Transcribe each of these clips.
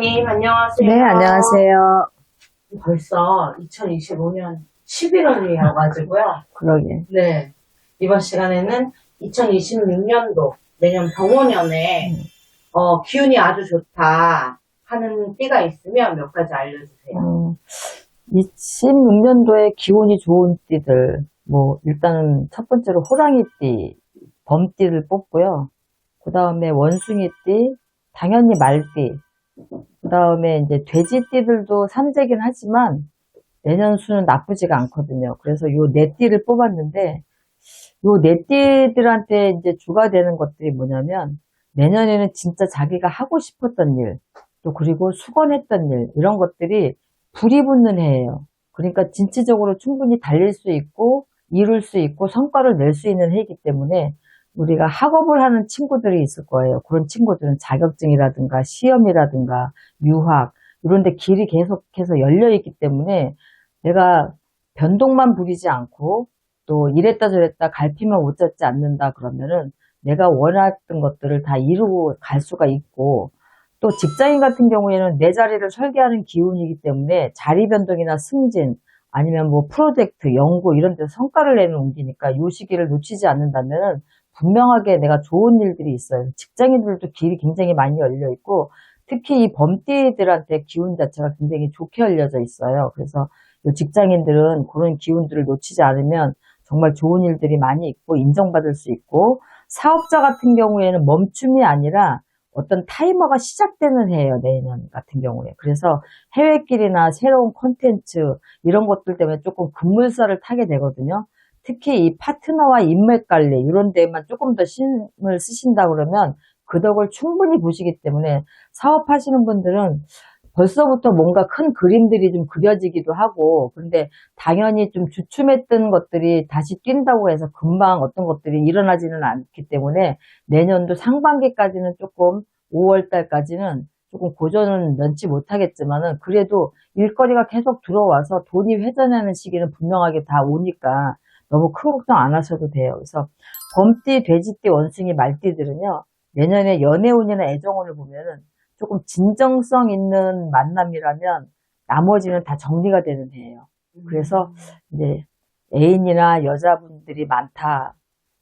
선생님, 안녕하세요. 네, 안녕하세요. 벌써 2025년 11월이어가지고요. 그러게. 네. 이번 시간에는 2026년도 내년 병원년에 어, 기운이 아주 좋다 하는 띠가 있으면 몇 가지 알려주세요. 음, 26년도에 기운이 좋은 띠들, 뭐, 일단은 첫 번째로 호랑이띠, 범띠를 뽑고요. 그 다음에 원숭이띠, 당연히 말띠, 그 다음에 이제 돼지띠들도 삼재긴 하지만 내년 수는 나쁘지가 않거든요. 그래서 요 네 띠를 뽑았는데, 요 네 띠들한테 이제 주가 되는 것들이 뭐냐면, 내년에는 진짜 자기가 하고 싶었던 일, 또 그리고 수건했던 일, 이런 것들이 불이 붙는 해예요. 그러니까 진취적으로 충분히 달릴 수 있고, 이룰 수 있고, 성과를 낼 수 있는 해이기 때문에, 우리가 학업을 하는 친구들이 있을 거예요. 그런 친구들은 자격증이라든가 시험이라든가 유학 이런 데 길이 계속해서 열려 있기 때문에 내가 변동만 부리지 않고 또 이랬다 저랬다 갈피만 못 잡지 않는다 그러면은 내가 원했던 것들을 다 이루고 갈 수가 있고 또 직장인 같은 경우에는 내 자리를 설계하는 기운이기 때문에 자리 변동이나 승진 아니면 뭐 프로젝트, 연구 이런 데서 성과를 내는 운기니까 이 시기를 놓치지 않는다면은 분명하게 내가 좋은 일들이 있어요. 직장인들도 길이 굉장히 많이 열려 있고 특히 이 범띠들한테 기운 자체가 굉장히 좋게 열려져 있어요. 그래서 이 직장인들은 그런 기운들을 놓치지 않으면 정말 좋은 일들이 많이 있고 인정받을 수 있고 사업자 같은 경우에는 멈춤이 아니라 어떤 타이머가 시작되는 해예요, 내년 같은 경우에. 그래서 해외길이나 새로운 콘텐츠, 이런 것들 때문에 조금 급물살을 타게 되거든요. 특히 이 파트너와 인맥 관리, 이런 데만 조금 더 신을 쓰신다 그러면 그 덕을 충분히 보시기 때문에 사업하시는 분들은 벌써부터 뭔가 큰 그림들이 좀 그려지기도 하고, 그런데 당연히 좀 주춤했던 것들이 다시 뛴다고 해서 금방 어떤 것들이 일어나지는 않기 때문에 내년도 상반기까지는 조금 5월 달까지는 조금 고전은 면치 못하겠지만은 그래도 일거리가 계속 들어와서 돈이 회전하는 시기는 분명하게 다 오니까 너무 큰 걱정 안 하셔도 돼요. 그래서 범띠, 돼지띠, 원숭이, 말띠들은요 내년에 연애운이나 애정운을 보면은 조금 진정성 있는 만남이라면 나머지는 다 정리가 되는 해예요. 그래서 이제 애인이나 여자분들이 많다.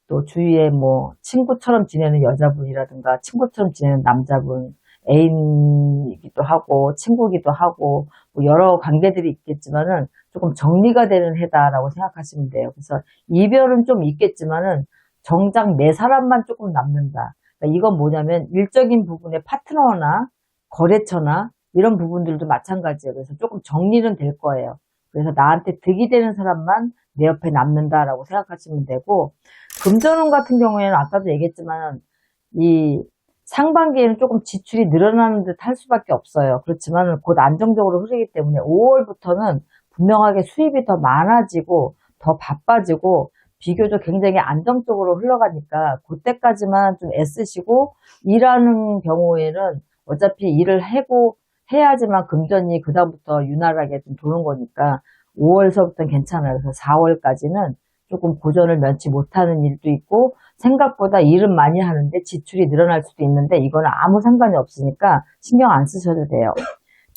또 주위에 뭐 친구처럼 지내는 여자분이라든가 친구처럼 지내는 남자분, 애인이기도 하고 친구기도 하고 뭐 여러 관계들이 있겠지만은 조금 정리가 되는 해다라고 생각하시면 돼요. 그래서 이별은 좀 있겠지만은 정작 내 사람만 조금 남는다. 그러니까 이건 뭐냐면 일적인 부분의 파트너나 거래처나 이런 부분들도 마찬가지예요. 그래서 조금 정리는 될 거예요. 그래서 나한테 득이 되는 사람만 내 옆에 남는다라고 생각하시면 되고 금전운 같은 경우에는 아까도 얘기했지만 이 상반기에는 조금 지출이 늘어나는 듯 할 수밖에 없어요. 그렇지만 곧 안정적으로 흐르기 때문에 5월부터는 분명하게 수입이 더 많아지고 더 바빠지고 비교적 굉장히 안정적으로 흘러가니까 그때까지만 좀 애쓰시고 일하는 경우에는 어차피 일을 해고 해야지만 금전이 그다음부터 유난하게 좀 도는 거니까 5월서부터는 괜찮아요. 그래서 4월까지는 조금 고전을 면치 못하는 일도 있고 생각보다 일은 많이 하는데 지출이 늘어날 수도 있는데 이거는 아무 상관이 없으니까 신경 안 쓰셔도 돼요.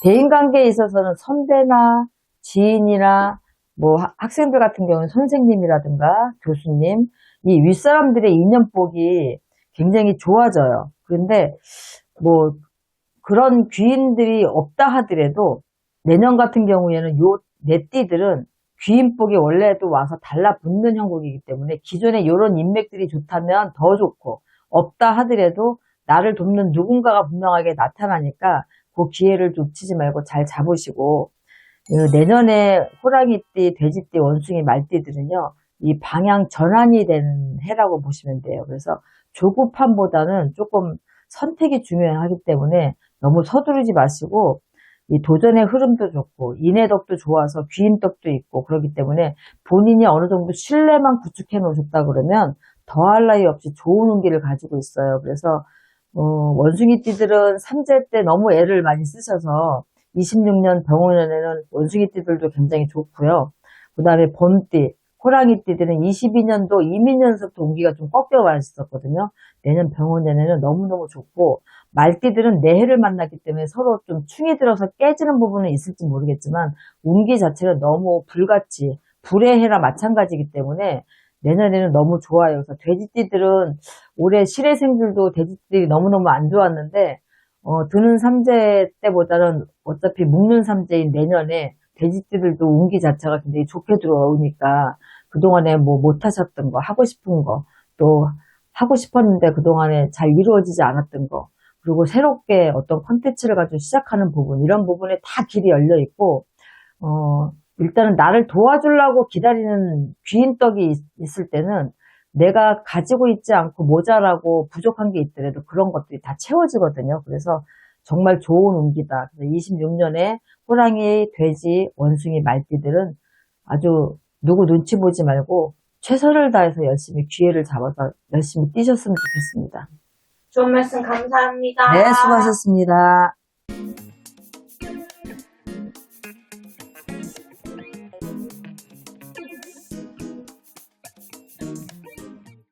대인관계에 있어서는 선배나 지인이나 뭐 학생들 같은 경우는 선생님이라든가 교수님 이 윗사람들의 인연복이 굉장히 좋아져요. 그런데 뭐 그런 귀인들이 없다 하더라도 내년 같은 경우에는 요 내띠들은 귀인복이 원래도 와서 달라붙는 형국이기 때문에 기존에 이런 인맥들이 좋다면 더 좋고 없다 하더라도 나를 돕는 누군가가 분명하게 나타나니까 그 기회를 놓치지 말고 잘 잡으시고 그 내년에 호랑이띠, 돼지띠, 원숭이, 말띠들은요 이 방향 전환이 되는 해라고 보시면 돼요. 그래서 조급함보다는 조금 선택이 중요하기 때문에 너무 서두르지 마시고 이 도전의 흐름도 좋고 인해덕도 좋아서 귀인덕도 있고 그렇기 때문에 본인이 어느 정도 신뢰만 구축해 놓으셨다 그러면 더할 나위 없이 좋은 운기를 가지고 있어요. 그래서 어, 원숭이띠들은 삼재 때 너무 애를 많이 쓰셔서 26년 병원년에는 원숭이띠들도 굉장히 좋고요. 그 다음에 범띠, 호랑이 띠들은 22년도 이민년서부터 운기가 좀 꺾여 와 있었거든요. 내년 병원 내내는 너무너무 좋고 말띠들은 내해를 만났기 때문에 서로 좀 충이 들어서 깨지는 부분은 있을지 모르겠지만 운기 자체가 너무 불같이 불의 해라 마찬가지이기 때문에 내년에는 너무 좋아요. 그래서 돼지띠들은 올해 실외생들도 돼지띠들이 너무너무 안 좋았는데 어, 드는 삼재 때보다는 어차피 묵는 삼재인 내년에 돼지띠들도 운기 자체가 굉장히 좋게 들어오니까 그동안에 뭐 못하셨던 거, 하고 싶은 거, 또 하고 싶었는데 그동안에 잘 이루어지지 않았던 거, 그리고 새롭게 어떤 컨텐츠를 가지고 시작하는 부분, 이런 부분에 다 길이 열려 있고, 어, 일단은 나를 도와주려고 기다리는 귀인떡이 있- 있을 때는 내가 가지고 있지 않고 모자라고 부족한 게 있더라도 그런 것들이 다 채워지거든요. 그래서 정말 좋은 운기다. 26년에 호랑이, 돼지, 원숭이, 말띠들은 아주 누구 눈치 보지 말고 최선을 다해서 열심히 기회를 잡아서 열심히 뛰셨으면 좋겠습니다. 좋은 말씀 감사합니다. 네, 수고하셨습니다.